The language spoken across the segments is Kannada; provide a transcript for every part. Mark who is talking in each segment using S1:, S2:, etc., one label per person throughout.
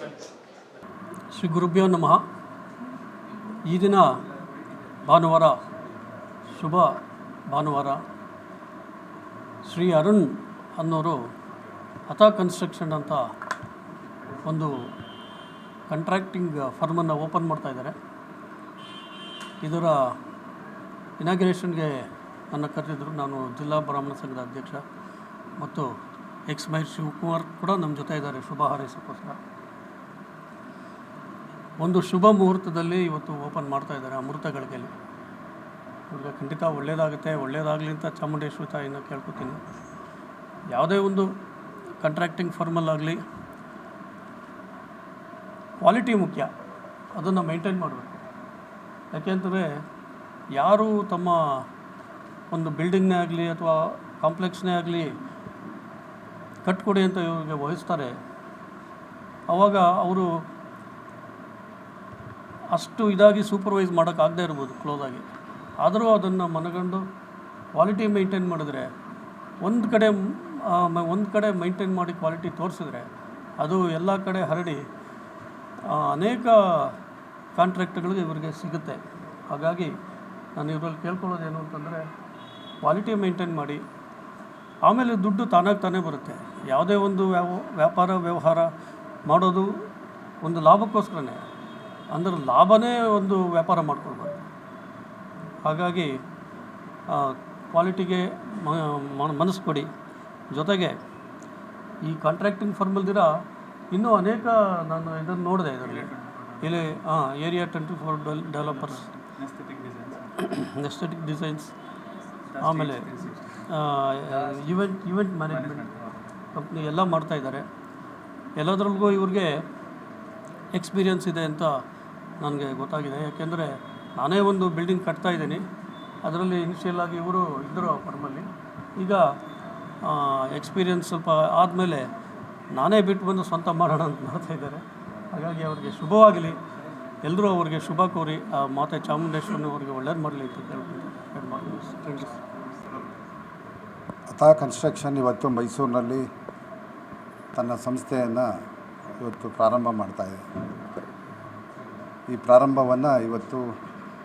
S1: ಶ್ರೀ ಗುರುಭ್ಯೋ ನಮಃ. ಈ ದಿನ ಭಾನುವಾರ, ಶುಭ ಭಾನುವಾರ. ಶ್ರೀ ಅರುಣ್ ಅನ್ನೋರು ಹತ ಕನ್ಸ್ಟ್ರಕ್ಷನ್ ಅಂತ ಒಂದು ಕಾಂಟ್ರಾಕ್ಟಿಂಗ್ ಫರ್ಮನ್ನು ಓಪನ್ ಮಾಡ್ತಾ ಇದ್ದಾರೆ. ಇದರ ಇನಾಗ್ರೇಷನ್ಗೆ ನನ್ನ ಕರೆದಿದ್ದರು ನಾನು ಜಿಲ್ಲಾ ಬ್ರಾಹ್ಮಣ ಸಂಘದ ಅಧ್ಯಕ್ಷ ಮತ್ತು ಎಕ್ಸ್ ಮಹೇಶ್ ಶಿವಕುಮಾರ್ ಕೂಡ ನಮ್ಮ ಜೊತೆ ಇದ್ದಾರೆ. ಶುಭ ಹಾರೈಸೋಕ್ಕೋಸ್ಕರ. ಒಂದು ಶುಭ ಮುಹೂರ್ತದಲ್ಲಿ ಇವತ್ತು ಓಪನ್ ಮಾಡ್ತಾ ಇದ್ದಾರೆ ಅಮೃತ ಗಳಿಗೆಯಲ್ಲಿ ಇವ್ರಿಗೆ ಖಂಡಿತ ಒಳ್ಳೆಯದಾಗುತ್ತೆ ಒಳ್ಳೆಯದಾಗಲಿ ಅಂತ ಚಾಮುಂಡೇಶ್ವರಿ ತಾಯಿನ ಕೇಳ್ಕೊತೀನಿ. ಯಾವುದೇ ಒಂದು ಕಾಂಟ್ರಾಕ್ಟಿಂಗ್ ಫಾರ್ಮಲ್ಲಾಗಲಿ ಕ್ವಾಲಿಟಿ ಮುಖ್ಯ. ಅದನ್ನು ಮೇಂಟೈನ್ ಮಾಡಬೇಕು. ಯಾಕೆಂದರೆ ಯಾರು ತಮ್ಮ ಒಂದು ಬಿಲ್ಡಿಂಗ್ನೇ ಆಗಲಿ ಅಥವಾ ಕಾಂಪ್ಲೆಕ್ಸ್ನೇ ಆಗಲಿ ಕಟ್ಕೊಡಿ ಅಂತ ಇವರಿಗೆ ವಹಿಸ್ತಾರೆ ಆವಾಗ ಅವರು ಅಷ್ಟು ಇದಾಗಿ ಸೂಪರ್ವೈಸ್ ಮಾಡೋಕ್ಕಾಗದೇ ಇರ್ಬೋದು ಕ್ಲೋಸಾಗಿ ಆದರೂ ಅದನ್ನು ಮನಗಂಡು ಕ್ವಾಲಿಟಿ ಮೇಂಟೈನ್ ಮಾಡಿದ್ರೆ, ಒಂದು ಕಡೆ ಒಂದು ಕಡೆ ಮೈಂಟೈನ್ ಮಾಡಿ ಕ್ವಾಲಿಟಿ ತೋರಿಸಿದ್ರೆ, ಅದು ಎಲ್ಲ ಕಡೆ ಹರಡಿ ಅನೇಕ ಕಾಂಟ್ರಾಕ್ಟ್ಗಳಿಗೆ ಇವರಿಗೆ ಸಿಗುತ್ತೆ. ಹಾಗಾಗಿ ನಾನು ಇವರಲ್ಲಿ ಕೇಳ್ಕೊಳ್ಳೋದೇನು ಅಂತಂದರೆ ಕ್ವಾಲಿಟಿ ಮೇಂಟೈನ್ ಮಾಡಿ, ಆಮೇಲೆ ದುಡ್ಡು ತಾನಾಗಿ ತಾನೇ ಬರುತ್ತೆ. ಯಾವುದೇ ಒಂದು ವ್ಯಾಪಾರ, ವ್ಯವಹಾರ ಮಾಡೋದು ಒಂದು ಲಾಭಕ್ಕೋಸ್ಕರನೇ. ಅಂದ್ರೆ ಲಾಭನೇ ಒಂದು ವ್ಯಾಪಾರ ಮಾಡ್ಕೊಳ್ಬಾರ್ದು. ಹಾಗಾಗಿ ಕ್ವಾಲಿಟಿಗೆ ಮನಸ್ಸು ಕೊಡಿ. ಜೊತೆಗೆ, ಈ ಕಾಂಟ್ರಾಕ್ಟಿಂಗ್ ಫರ್ಮಲ್ದಿರ ಇನ್ನೂ ಅನೇಕ ನಾನು ಇದನ್ನು ನೋಡಿದೆ ಇದರಲ್ಲಿ. ಇಲ್ಲಿ ಹಾಂ area twenty four Dell developers aesthetic designs ಆಮೇಲೆ ಇವೆಂಟ್ ಇವೆಂಟ್ ಮ್ಯಾನೇಜ್ಮೆಂಟ್ ಕಂಪ್ನಿ ಎಲ್ಲ ಮಾಡ್ತಾಯಿದ್ದಾರೆ ಎಲ್ಲದರಲ್ಲಿಗೂ ಇವ್ರಿಗೆ ಎಕ್ಸ್ಪೀರಿಯನ್ಸ್ ಇದೆ ಅಂತ ನನಗೆ ಗೊತ್ತಾಗಿದೆ. ಯಾಕೆಂದರೆ ನಾನೇ ಒಂದು ಬಿಲ್ಡಿಂಗ್ ಕಟ್ತಾ ಇದ್ದೀನಿ. ಅದರಲ್ಲಿ ಇನಿಷಿಯಲ್ ಆಗಿ ಇವರು ಇದ್ದರು ಆ ಫರ್ಮಲ್ಲಿ ಈಗ ಎಕ್ಸ್ಪೀರಿಯನ್ಸ್ ಸ್ವಲ್ಪ ಆದಮೇಲೆ ನಾನೇ ಬಿಟ್ಟು ಬಂದು ಸ್ವಂತ ಮಾಡೋಣ ಅಂತ ಮಾಡ್ತಾ ಇದ್ದಾರೆ. ಹಾಗಾಗಿ ಅವ್ರಿಗೆ ಶುಭವಾಗಲಿ. ಎಲ್ಲರೂ ಅವ್ರಿಗೆ ಶುಭ ಕೋರಿ, ಆ, ಮಾತೆ ಚಾಮುಂಡೇಶ್ವರನ ಅವರಿಗೆ ಒಳ್ಳೇದು ಮಾಡಲಿ ಅಂತ ಯು
S2: ಅಥಾ ಕನ್ಸ್ಟ್ರಕ್ಷನ್ ಇವತ್ತು ಮೈಸೂರಿನಲ್ಲಿ ತನ್ನ ಸಂಸ್ಥೆಯನ್ನು ಇವತ್ತು ಪ್ರಾರಂಭ ಮಾಡ್ತಾ ಇದೆ. ಈ ಪ್ರಾರಂಭವನ್ನು ಇವತ್ತು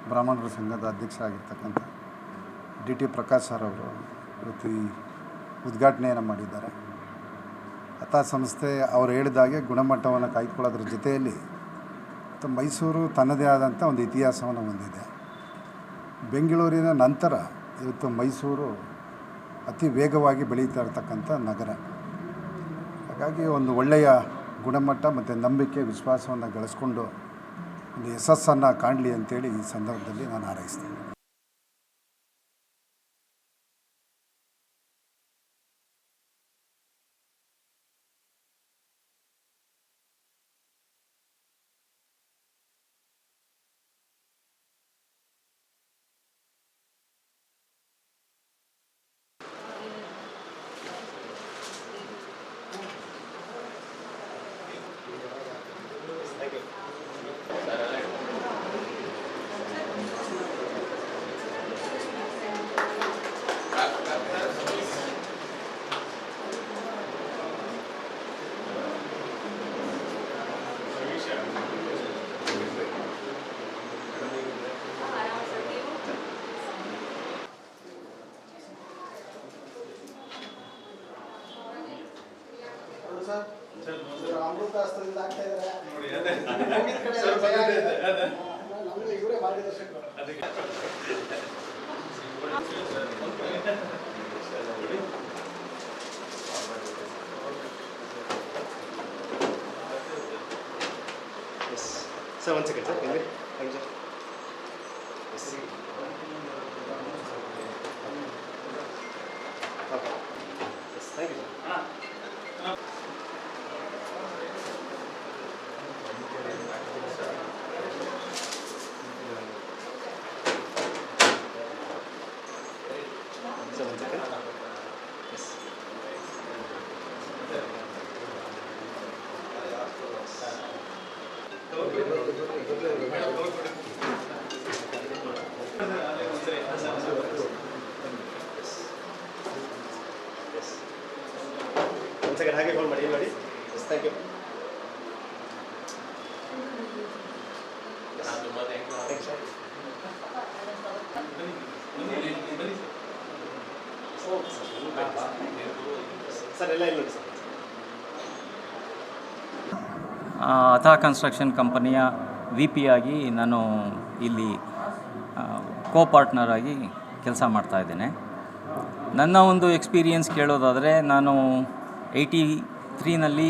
S2: ಬ್ರಾಹ್ಮಣರ ಸಂಘದ ಅಧ್ಯಕ್ಷರಾಗಿರ್ತಕ್ಕಂಥ ಡಿ ಟಿ ಪ್ರಕಾಶ್ ಸರ್ ಅವರು ಇವತ್ತು ಈ ಉದ್ಘಾಟನೆಯನ್ನು ಮಾಡಿದ್ದಾರೆ. ಅಥ ಸಂಸ್ಥೆ ಅವರು ಹೇಳಿದಾಗೆ ಗುಣಮಟ್ಟವನ್ನು ಕಾಯ್ದುಕೊಳ್ಳೋದ್ರ ಜೊತೆಯಲ್ಲಿ ಮೈಸೂರು ತನ್ನದೇ ಆದಂಥ ಒಂದು ಇತಿಹಾಸವನ್ನು ಹೊಂದಿದೆ. ಬೆಂಗಳೂರಿನ ನಂತರ ಇವತ್ತು ಮೈಸೂರು ಅತಿ ವೇಗವಾಗಿ ಬೆಳೀತಾ ಇರತಕ್ಕಂಥ ನಗರ. ಹಾಗಾಗಿ ಒಂದು ಒಳ್ಳೆಯ ಗುಣಮಟ್ಟ ಮತ್ತು ನಂಬಿಕೆ, ವಿಶ್ವಾಸವನ್ನು ಗಳಿಸ್ಕೊಂಡು ಯಶಸ್ಸನ್ನು ಕಾಣಲಿ ಅಂತೇಳಿ ಈ ಸಂದರ್ಭದಲ್ಲಿ ನಾನು ಹಾರೈಸ್ತೇನೆ.
S3: ಹಸ್ತದಿಂದ ಆಗ್ತಾ ಇದ್ದಾರೆ. ನಮ್ಗೆ ಇವರೇ ಮಾರ್ಗದರ್ಶಕರು
S4: ಸರ್ ಒಂದು second sir thank you sir second ಹಾಗೆ ಹೋಲ್ಡ್ ಮಾಡಿ ನೋಡಿ yes thank you sir
S5: Atha construction ಕಂಪನಿಯ ವಿ ಪಿ ಆಗಿ ನಾನು ಇಲ್ಲಿ ಕೋ ಪಾರ್ಟ್ನರ್ ಆಗಿ ಕೆಲಸ ಮಾಡ್ತಾ ಇದ್ದೇನೆ. ನನ್ನ ಒಂದು ಎಕ್ಸ್ಪೀರಿಯನ್ಸ್ ಕೇಳೋದಾದರೆ, ನಾನು ಏಯ್ಟಿ ತ್ರೀನಲ್ಲಿ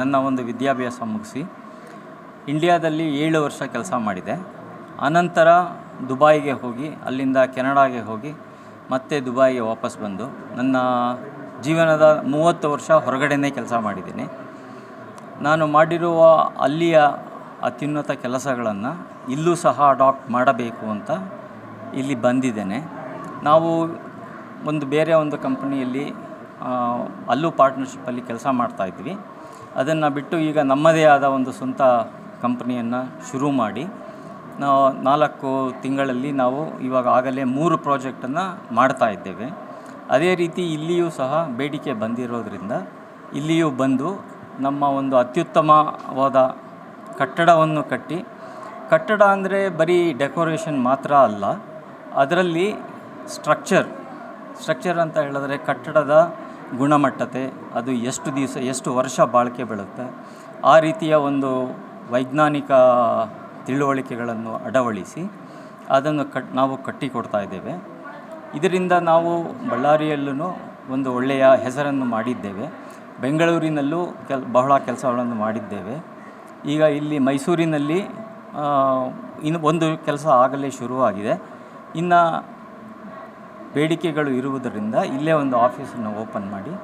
S5: ನನ್ನ ಒಂದು ವಿದ್ಯಾಭ್ಯಾಸ ಮುಗಿಸಿ ಇಂಡಿಯಾದಲ್ಲಿ ಏಳು ವರ್ಷ ಕೆಲಸ ಮಾಡಿದೆ. ಅನಂತರ ದುಬಾಯಿಗೆ ಹೋಗಿ, ಅಲ್ಲಿಂದ ಕೆನಡಾಗೆ ಹೋಗಿ ಮತ್ತೆ ದುಬಾಯಿಗೆ ವಾಪಸ್ ಬಂದು ನನ್ನ ಜೀವನದ ಮೂವತ್ತು ವರ್ಷ ಹೊರಗಡೆನೇ ಕೆಲಸ ಮಾಡಿದ್ದೀನಿ. ನಾನು ಮಾಡಿರುವ ಅಲ್ಲಿಯ ಅತ್ಯುನ್ನತ ಕೆಲಸಗಳನ್ನು ಇಲ್ಲೂ ಸಹ ಅಡಾಪ್ಟ್ ಮಾಡಬೇಕು ಅಂತ ಇಲ್ಲಿ ಬಂದಿದ್ದೇನೆ. ನಾವು ಒಂದು ಬೇರೆ ಒಂದು ಕಂಪನಿಯಲ್ಲಿ ಅಲ್ಲೂ ಪಾರ್ಟ್ನರ್ಶಿಪ್ಪಲ್ಲಿ ಕೆಲಸ ಮಾಡ್ತಾಯಿದ್ವಿ ಅದನ್ನು ಬಿಟ್ಟು ಈಗ ನಮ್ಮದೇ ಆದ ಒಂದು ಸ್ವಂತ ಕಂಪ್ನಿಯನ್ನು ಶುರು ಮಾಡಿ ನಾವು ನಾಲ್ಕು ತಿಂಗಳಲ್ಲಿ ನಾವು ಇವಾಗ ಆಗಲೇ ಮೂರು ಪ್ರಾಜೆಕ್ಟನ್ನು ಮಾಡ್ತಾ ಇದ್ದೇವೆ. ಅದೇ ರೀತಿ ಇಲ್ಲಿಯೂ ಸಹ ಬೇಡಿಕೆ ಬಂದಿರೋದ್ರಿಂದ ಇಲ್ಲಿಯೂ ಬಂದು ನಮ್ಮ ಒಂದು ಅತ್ಯುತ್ತಮವಾದ ಕಟ್ಟಡವನ್ನು ಕಟ್ಟಿ, ಕಟ್ಟಡ ಅಂದರೆ ಬರೀ ಡೆಕೋರೇಷನ್ ಮಾತ್ರ ಅಲ್ಲ, ಅದರಲ್ಲಿ ಸ್ಟ್ರಕ್ಚರ್ ಸ್ಟ್ರಕ್ಚರ್ ಅಂತ ಹೇಳಿದ್ರೆ ಕಟ್ಟಡದ ಗುಣಮಟ್ಟತೆ, ಅದು ಎಷ್ಟು ದಿವಸ, ಎಷ್ಟು ವರ್ಷ ಬಾಳಿಕೆ ಬೀಳುತ್ತೆ, ಆ ರೀತಿಯ ಒಂದು ವೈಜ್ಞಾನಿಕ ತಿಳುವಳಿಕೆಗಳನ್ನು ಅಡವಳಿಸಿ ಅದನ್ನು ಕಟ್, ನಾವು ಕಟ್ಟಿಕೊಡ್ತಾ ಇದ್ದೇವೆ. ಇದರಿಂದ ನಾವು ಬಳ್ಳಾರಿಯಲ್ಲೂ ಒಂದು ಒಳ್ಳೆಯ ಹೆಸರನ್ನು ಮಾಡಿದ್ದೇವೆ. ಬೆಂಗಳೂರಿನಲ್ಲೂ ಕೆಲ್, ಬಹಳ ಕೆಲಸಗಳನ್ನು ಮಾಡಿದ್ದೇವೆ. ಈಗ ಇಲ್ಲಿ ಮೈಸೂರಿನಲ್ಲಿ ಇನ್ನು ಒಂದು ಕೆಲಸ ಆಗಲೇ ಶುರುವಾಗಿದೆ. ಇನ್ನು ಬೇಡಿಕೆಗಳು ಇರುವುದರಿಂದ ಇಲ್ಲೇ ಒಂದು ಆಫೀಸನ್ನು ಓಪನ್ ಮಾಡಿ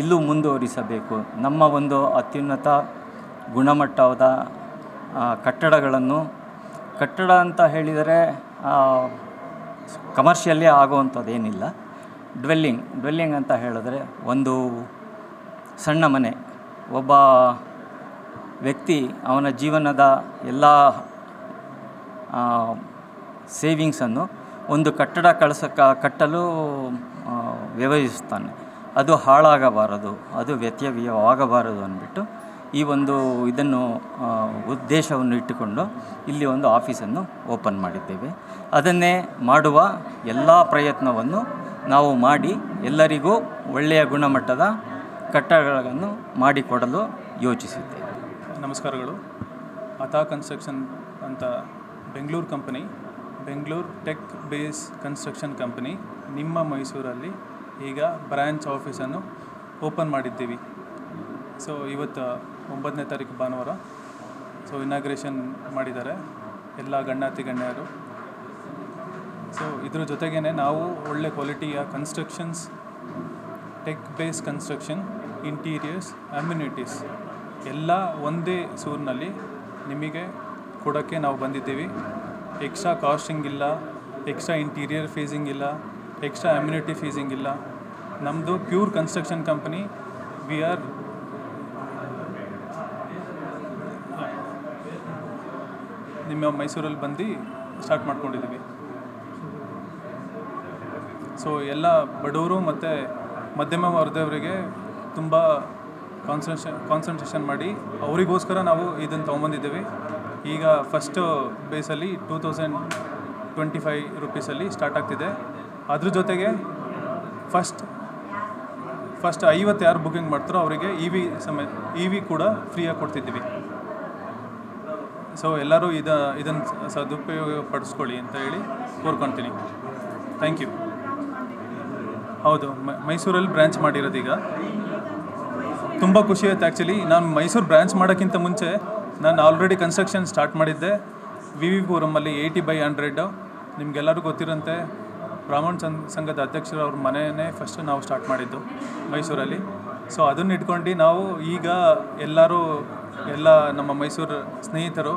S5: ಇಲ್ಲೂ ಮುಂದುವರಿಸಬೇಕು. ನಮ್ಮ ಒಂದು ಅತ್ಯುನ್ನತ ಗುಣಮಟ್ಟದ ಕಟ್ಟಡಗಳನ್ನು, ಕಟ್ಟಡ ಅಂತ ಹೇಳಿದರೆ ಕಮರ್ಷಿಯಲ್ಲೇ ಆಗುವಂಥದ್ದೇನಿಲ್ಲ. ಡ್ವೆಲ್ಲಿಂಗ್ ಡ್ವೆಲ್ಲಿಂಗ್ ಅಂತ ಹೇಳಿದ್ರೆ ಒಂದು ಸಣ್ಣ ಮನೆ, ಒಬ್ಬ ವ್ಯಕ್ತಿ ಅವನ ಜೀವನದ ಎಲ್ಲ ಸೇವಿಂಗ್ಸನ್ನು ಒಂದು ಕಟ್ಟಡ ಕಳಿಸ ಕಟ್ಟಲು ವ್ಯವಹರಿಸ್ತಾನೆ ಅದು ಹಾಳಾಗಬಾರದು, ಅದು ವ್ಯತ್ಯಯವಾಗಬಾರದು ಅಂದ್ಬಿಟ್ಟು ಈ ಒಂದು ಇದನ್ನು ಉದ್ದೇಶವನ್ನು ಇಟ್ಟುಕೊಂಡು ಇಲ್ಲಿ ಒಂದು ಆಫೀಸನ್ನು ಓಪನ್ ಮಾಡಿದ್ದೇವೆ. ಅದನ್ನೇ ಮಾಡುವ ಎಲ್ಲ ಪ್ರಯತ್ನವನ್ನು ನಾವು ಮಾಡಿ ಎಲ್ಲರಿಗೂ ಒಳ್ಳೆಯ ಗುಣಮಟ್ಟದ ಕಟ್ಟಡಗಳನ್ನು ಮಾಡಿಕೊಡಲು ಯೋಚಿಸಿದ್ದೇವೆ.
S6: ನಮಸ್ಕಾರಗಳು. ಅಥಾ ಕನ್ಸ್ಟ್ರಕ್ಷನ್ ಅಂತ Bengaluru company Bengaluru tech base construction company ನಿಮ್ಮ ಮೈಸೂರಲ್ಲಿ ಈಗ ಬ್ರ್ಯಾಂಚ್ ಆಫೀಸನ್ನು ಓಪನ್ ಮಾಡಿದ್ದೀವಿ. ಸೊ, ಇವತ್ತು ಒಂಬತ್ತನೇ ತಾರೀಕು ಭಾನುವಾರ. ಸೊ, ಇನಾಗ್ರೇಷನ್ ಮಾಡಿದ್ದಾರೆ ಎಲ್ಲ ಗಣ್ಯಾತಿ ಗಣ್ಯರು. ಸೊ, ಇದ್ರ ಜೊತೆಗೇ ನಾವು ಒಳ್ಳೆ ಕ್ವಾಲಿಟಿಯ constructions, tech base construction, interiors, amenities ಎಲ್ಲ ಒಂದೇ ಸೂರಿನಲ್ಲಿ ನಿಮಗೆ ಕೊಡೋಕ್ಕೆ ನಾವು ಬಂದಿದ್ದೀವಿ. ಎಕ್ಸ್ಟ್ರಾ ಕಾಸ್ಟಿಂಗ್ ಇಲ್ಲ, ಎಕ್ಸ್ಟ್ರಾ ಇಂಟೀರಿಯರ್ ಫೀಸಿಂಗ್ ಇಲ್ಲ, ಎಕ್ಸ್ಟ್ರಾ ಅಮ್ಯುನಿಟಿ ಫೀಸಿಂಗ್ ಇಲ್ಲ. ನಮ್ಮದು pure construction company, we are ನಿಮ್ಮ ಮೈಸೂರಲ್ಲಿ ಬಂದು ಸ್ಟಾರ್ಟ್ ಮಾಡ್ಕೊಂಡಿದ್ದೀವಿ. ಸೊ ಎಲ್ಲ ಬಡವರು ಮತ್ತು ಮಧ್ಯಮ ವರ್ಗದವರಿಗೆ ತುಂಬ ಕಾನ್ಸನ್ಟ್ರೇಷನ್ ಕಾನ್ಸಂಟ್ರೇಷನ್ ಮಾಡಿ, ಅವರಿಗೋಸ್ಕರ ನಾವು ಇದನ್ನು ತೊಗೊಂಬಂದಿದ್ದೀವಿ. ಈಗ ಫಸ್ಟು ಬೇಸಲ್ಲಿ ಟೂ ತೌಸಂಡ್ ಟ್ವೆಂಟಿ ಫೈ ರುಪೀಸಲ್ಲಿ ಸ್ಟಾರ್ಟ್ ಆಗ್ತಿದೆ. ಅದ್ರ ಜೊತೆಗೆ ಫಸ್ಟ್ ಫಸ್ಟ್ ಐವತ್ತು ಯಾರು ಬುಕಿಂಗ್ ಮಾಡ್ತಾರೋ ಅವರಿಗೆ ಇ ವಿ ಸಮೇತ ಇ ವಿ ಕೂಡ ಫ್ರೀಯಾಗಿ ಕೊಡ್ತಿದ್ದೀವಿ. ಸೊ ಎಲ್ಲರೂ ಇದ ಇದನ್ನು ಸದುಪಯೋಗ ಪಡಿಸ್ಕೊಳ್ಳಿ ಅಂತ ಹೇಳಿ ಕೋರ್ಕೊತೀನಿ. ಥ್ಯಾಂಕ್ ಯು ಹೌದು ಮೈಸೂರಲ್ಲಿ ಬ್ರ್ಯಾಂಚ್ ಮಾಡಿರೋದೀಗ ತುಂಬ ಖುಷಿ ಆಯ್ತು ಆ್ಯಕ್ಚುಲಿ ನಾನು ಮೈಸೂರು ಬ್ರ್ಯಾಂಚ್ ಮಾಡೋಕ್ಕಿಂತ ಮುಂಚೆ ನಾನು ಆಲ್ರೆಡಿ ಕನ್ಸ್ಟ್ರಕ್ಷನ್ ಸ್ಟಾರ್ಟ್ ಮಾಡಿದ್ದೆ. ವಿ ವಿ ಪುರಮಲ್ಲಿ ಏಯ್ಟಿ ಬೈ ಹಂಡ್ರೆಡ್ ನಿಮಗೆಲ್ಲರಿಗೂ ಗೊತ್ತಿರೋಂತೆ ಬ್ರಾಹ್ಮಣ ಸಂಘ, ಸಂಘದ ಅಧ್ಯಕ್ಷರು ಅವ್ರ ಮನೆಯೇ ಫಸ್ಟ್ ನಾವು ಸ್ಟಾರ್ಟ್ ಮಾಡಿದ್ದು ಮೈಸೂರಲ್ಲಿ. ಸೊ ಅದನ್ನು ಇಟ್ಕೊಂಡು ನಾವು ಈಗ ಎಲ್ಲರೂ, ಎಲ್ಲ ನಮ್ಮ ಮೈಸೂರು ಸ್ನೇಹಿತರು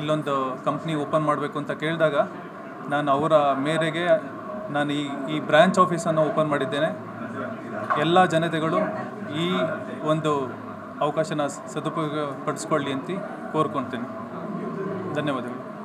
S6: ಇಲ್ಲೊಂದು ಕಂಪ್ನಿ ಓಪನ್ ಮಾಡಬೇಕು ಅಂತ ಕೇಳಿದಾಗ ನಾನು ಅವರ ಮೇರೆಗೆ ನಾನು ಈ ಈ ಬ್ರಾಂಚ್ ಆಫೀಸನ್ನು ಓಪನ್ ಮಾಡಿದ್ದೇನೆ. ಎಲ್ಲ ಜನತೆಗಳು ಈ ಒಂದು ಅವಕಾಶನ ಸದುಪಯೋಗ ಪಡಿಸ್ಕೊಳ್ಳಿ ಅಂತ ಕೋರ್ಕೊತೀನಿ. ಧನ್ಯವಾದಗಳು.